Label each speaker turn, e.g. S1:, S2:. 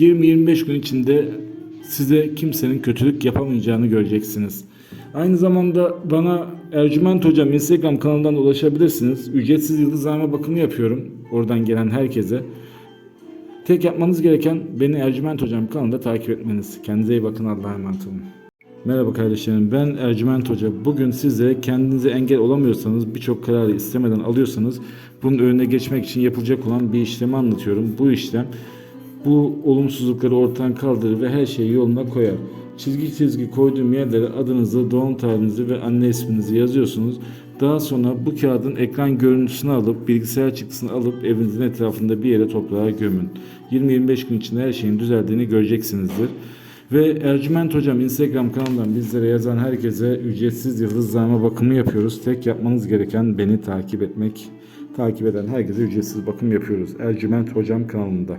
S1: 20-25 gün içinde size kimsenin kötülük yapamayacağını göreceksiniz. Aynı zamanda bana Ercüment Hocam Instagram kanalından ulaşabilirsiniz. Ücretsiz yıldızlama bakımı yapıyorum. Oradan gelen herkese. Tek yapmanız gereken beni Ercüment Hocam kanalında takip etmeniz. Kendinize iyi bakın Allah'a emanet olun. Merhaba kardeşlerim ben Ercüment Hoca. Bugün sizlere kendinize engel olamıyorsanız birçok kararı istemeden alıyorsanız bunun önüne geçmek için yapılacak olan bir işlemi anlatıyorum. Bu işlem bu olumsuzlukları ortadan kaldırır ve her şeyi yoluna koyar. Çizgi çizgi koyduğum yerlere adınızı, doğum tarihinizi ve anne isminizi yazıyorsunuz. Daha sonra bu kağıdın ekran görüntüsünü alıp bilgisayar çıktısını alıp evinizin etrafında bir yere toprağa gömün. 20-25 gün içinde her şeyin düzeldiğini göreceksinizdir. Ve Ercüment Hocam Instagram kanalından bizlere yazan herkese ücretsiz yıldızlama bakımı yapıyoruz. Tek yapmanız gereken beni takip etmek. Takip eden herkese ücretsiz bakım yapıyoruz. Ercüment Hocam kanalında.